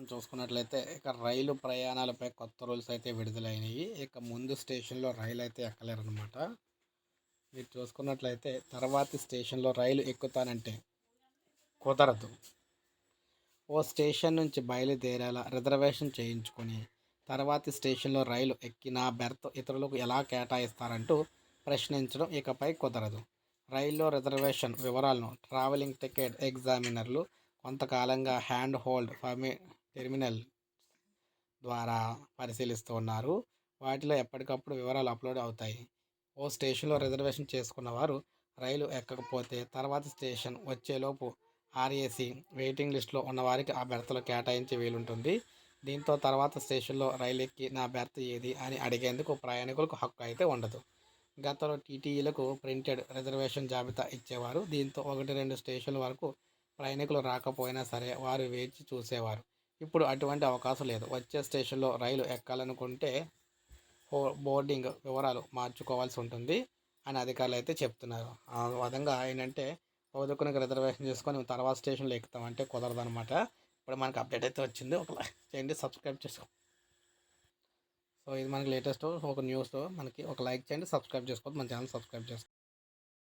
మనం చూసుకున్నట్లయితే ఇక రైలు ప్రయాణాలపై కొత్త రూల్స్ అయితే విడుదలైనవి. ఇక ముందు స్టేషన్లో రైలు అయితే ఎక్కలేరు అనమాట మీరు చూసుకున్నట్లయితే తర్వాతి స్టేషన్లో రైలు ఎక్కుతానంటే కుదరదు. ఓ స్టేషన్ నుంచి బయలుదేరేలా రిజర్వేషన్ చేయించుకొని తర్వాతి స్టేషన్లో రైలు ఎక్కినా బెర్త్ ఇతరులకు ఎలా కేటాయిస్తారంటూ ప్రశ్నించడం ఇకపై కుదరదు. రైల్లో రిజర్వేషన్ వివరాలను ట్రావెలింగ్ టికెట్ ఎగ్జామినర్లు కొంతకాలంగా హ్యాండ్ హోల్డ్ ఫమి టెర్మినల్ ద్వారా పరిశీలిస్తూ ఉన్నారు. వాటిలో ఎప్పటికప్పుడు వివరాలు అప్లోడ్ అవుతాయి. ఓ స్టేషన్లో రిజర్వేషన్ చేసుకున్న వారు రైలు ఎక్కకపోతే తర్వాత స్టేషన్ వచ్చేలోపు ఆర్ఏసీ వెయిటింగ్ లిస్ట్లో ఉన్నవారికి ఆ బెర్తలో కేటాయించే వీలుంటుంది. దీంతో తర్వాత స్టేషన్లో రైలు ఎక్కి నా బెర్త్ ఏది అని అడిగేందుకు ప్రయాణికులకు హక్కు అయితే ఉండదు. గతంలో టీటీఈలకు ప్రింటెడ్ రిజర్వేషన్ జాబితా ఇచ్చేవారు. దీంతో ఒకటి రెండు స్టేషన్ల వరకు ప్రయాణికులు రాకపోయినా సరే వారు వేచి చూసేవారు. ఇప్పుడు అటువంటి అవకాశం లేదు. వచ్చే స్టేషన్లో రైలు ఎక్కాలనుకుంటే బోర్డింగ్ వివరాలు మార్చుకోవాల్సి ఉంటుంది అని అధికారులు అయితే చెప్తున్నారు. ఆ విధంగా ఏంటంటే ఒక రిజర్వేషన్ చేసుకొని తర్వాత స్టేషన్లో ఎక్కుతామంటే కుదరదు అనమాట ఇప్పుడు మనకి అప్డేట్ అయితే వచ్చింది. ఒక లైక్ చేయండి సబ్స్క్రైబ్ చేసుకో. సో ఇది మనకి లేటెస్ట్ ఒక న్యూస్. మనకి ఒక లైక్ చేయండి సబ్స్క్రైబ్ చేసుకోవద్దు. మన ఛానల్ సబ్స్క్రైబ్ చేసుకో.